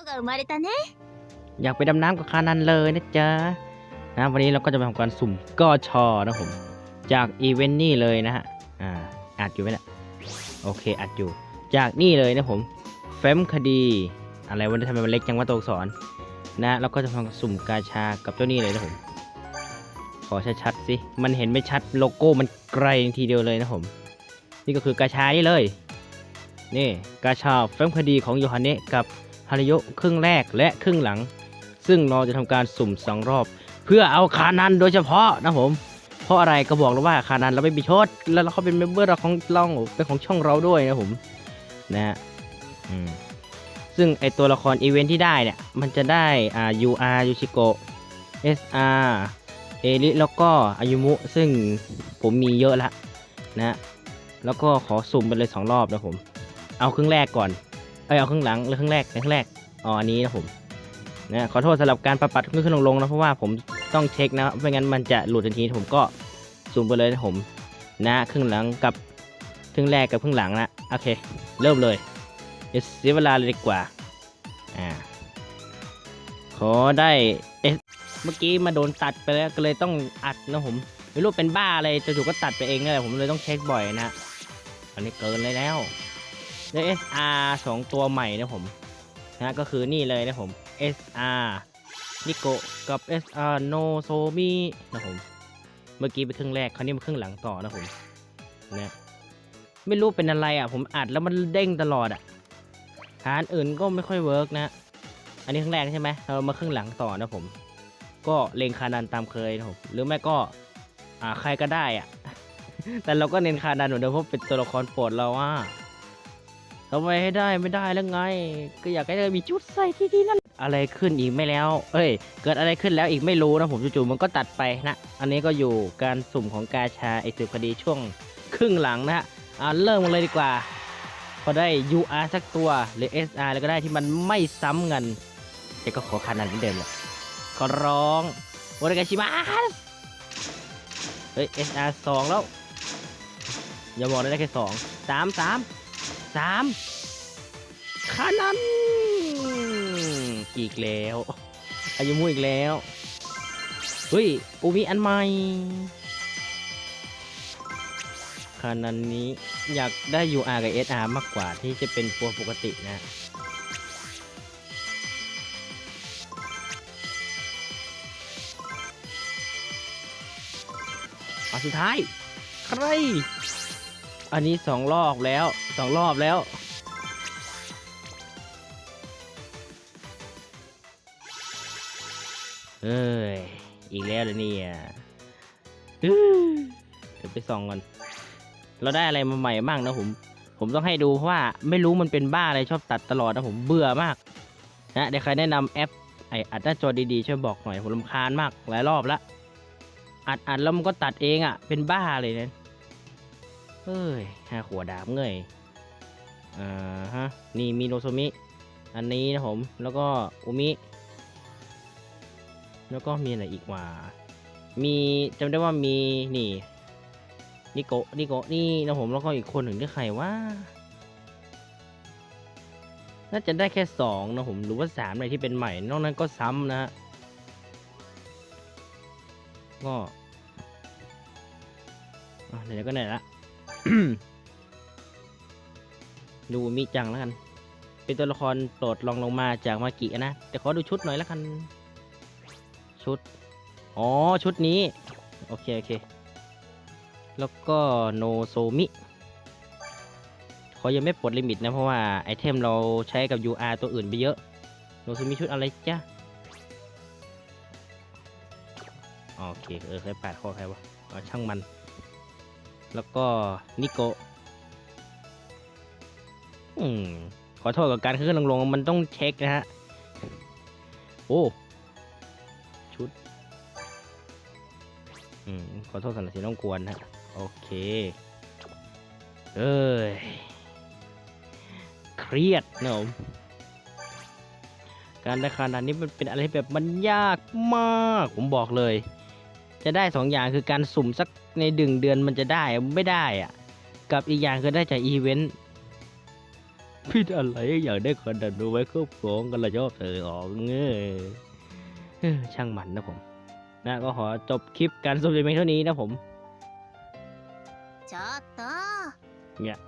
が生まれたね อยากไปดำน้ำกับคานันเลยนะจ๊ะนะวันนี้เราก็จะมาทำการสุ่มกอชอนะผม จากอีเวนต์นี่เลยนะฮะ อ่าอัดอยู่ไหมเนะโอเคอัดอยู่ จากนี่เลยนะผมเฟมคดี อะไรวันนี้ทำไมมันเล็กจังว่าตัวอักษรนะแล้วก็จะทำการสุ่มกาชากับเจ้านี่เลยนะผม ขอชัดๆสิ มันเห็นไม่ชัดโลโก้มันไกลทีเดียวเลยนะผม นี่ก็คือกาชานี่เลย นี่กาชาเฟ้มคดีของโยฮันเนะกับฮาริโยครึ่งแรกและครึ่งหลัง ซึ่งเราจะทำการสุ่มสองรอบ เพื่อเอาคานันโดยเฉพาะนะผม เพราะอะไรก็บอกแล้วว่าคานันเราไม่มีชดแล้วเขาเป็นเมมเบอร์เราของเราเป็นของช่องเราด้วยนะผมนะฮะอืมซึ่งไอตัวละครอีเวนท์ที่ได้เนี่ย มันจะได้อ่า UR ยูชิโกะ SR เอริแล้วก็อายุมุ ซึ่งผมมีเยอะละนะฮะแล้วก็ขอสุ่มไปเลยสองรอบนะผม เอาครึ่งแรกก่อน เอ้ยเอาครึ่งหลังหรือครึ่งแรกในครึ่งแรกอ๋ออันนี้นะผมนะขอโทษสำหรับการปัดปัดขึ้นขึ้นลงลงนะเพราะว่าผมต้องเช็คนะไม่งั้นมันจะหลุดทันทีผมก็ซูมไปเลยนะผม นะครึ่งหลังกับครึ่งแรกกับครึ่งหลังนะโอเค เริ่มเลยเดี๋ยวเสียเวลาเลยดีกว่าอ่าขอได้เอะเมื่อกี้มาโดนตัดไปแล้วก็เลยต้องอัดนะผมไม่รู้เป็นบ้าอะไรจู่ๆก็ตัดไปเองนั่แหละผมเลยต้องเช็คบ่อยนะอันนี้เกินเลยแล้ว ได้ SR สองตัวใหม่นะผมนะก็คือนี่เลยนะผม SR นิโกกับ SR No s o m i นะผมเมื่อกี้ไปครึ่งแรกคราวนี้มาครึ่งหลังต่อนะผมนะไม่รู้เป็นอะไรอะ ผมอัดแล้วมันเด้งตลอดอะหาอันอื่นก็ไม่ค่อยเวิร์กนะอันนี้ครึ่งแรกใช่ไหมเรามาครึ่งหลังต่อนะผม ก็เลงคานันตามเคยนะผมหรือไม่ก็อ่าใครก็ได้อะ แต่เราก็เน้นคานันเหมือนเดิมเพราะเป็นตัวละครโปรดเราอะ ทำไมให้ได้ไม่ได้แล้วไง ก็อยากให้เธอมีชุดใส่ที่ดีนั่นอะไรขึ้นอีกไม่แล้ว เอ้ย เกิดอะไรขึ้นแล้วอีกไม่รู้นะผมจู่ๆมันก็ตัดไปนะ อันนี้ก็อยู่การสุ่มของกาชาไอสืบคดีช่วงครึ่งหลังนะฮะอ่าเริ่มกันเลยดีกว่า พอได้ UR สักตัวหรือ SR แล้วก็ได้ที่มันไม่ซ้ำกันแต่ก็ขอขนาดเหมือนเดิมแหละขอร้องโอเรกาชิมาเฮ้ย SR สองแล้ว อย่าบอกได้แค่สองสามสาม สามคานันอีกแล้วอายุมุอีกแล้วเฮ้ยอูมิอันใหม่คานันนี้อยากได้ UR กับ SR มากกว่าที่จะเป็นตัวปกตินะอันสุดท้าย ใคร อันนี้สองรอบแล้วสองรอบแล้ว เอ้ย อีกแล้วเลยเนี่ยเดี๋ยวไปส่องก่อน เราได้อะไรมาใหม่บ้างนะผม ผมต้องให้ดูเพราะว่าไม่รู้มันเป็นบ้าอะไรชอบตัดตลอดนะผมเบื่อมาก นะเดี๋ยวใครแนะนำแอปไออัดหน้าจอดีๆช่วยบอกหน่อยผมรำคาญมากหลายรอบละอัดอัดแล้วมันก็ตัดเองอะ่ะ เป็นบ้าเลยเนี่ย เฮ้ยห้าขวดดาบเงยอ่าฮะ นี่มีโนโซมิ อันนี้นะผม แล้วก็อุมิ แล้วก็มีอะไรอีกว่า มีจำได้ว่ามีนี่นิโกะนิโกะนี่นะผม แล้วก็อีกคนหนึ่งที่ใครว่า น่าจะได้แค่สองนะผม หรือว่าสามอะไรที่เป็นใหม่ นอกนั้นก็ซ้ำนะฮะ ก็อะไหนๆก็ไหนละ ดูมิจังแล้วกัน เป็นตัวละครโปรดลองลงมาจากมากินะ แต่ขอดูชุดหน่อยแล้วกัน ชุด อ๋อ ชุดนี้ โอเค โอเค แล้วก็โนโซมิเขายังไม่ปลดลิมิตนะ เพราะว่าไอเทมเราใช้กับ UR ตัวอื่นไปเยอะ โนโซมิชุดอะไรจ้ะโอเค เออใครปาดคอใครวะช่างมัน แล้วก็นิโกะอืมขอโทษกับการขึ้นลงลงๆมันต้องเช็คนะฮะ โอ้ชุด อืม ขอโทษสำหรับที่ต้องกวนนะ โอเค เอ้ย เครียดนะผมการได้ขนาดนี้มันเป็นอะไรแบบมันยากมาก ผมบอกเลย จะได้สองอย่างคือการสุ่มสักในดึงเดือนมันจะได้ไม่ได้อะกับอีกอย่างคือได้จากอีเวนต์ ผิดอะไรอยากได้คนดันดูไว้ครอบครองกันละชอบเธอออกเงยเอ้อช่างมันนะผมนะก็ขอจบคลิปการสุ่มเพียงเท่านี้นะผม ちょっと เนี่ย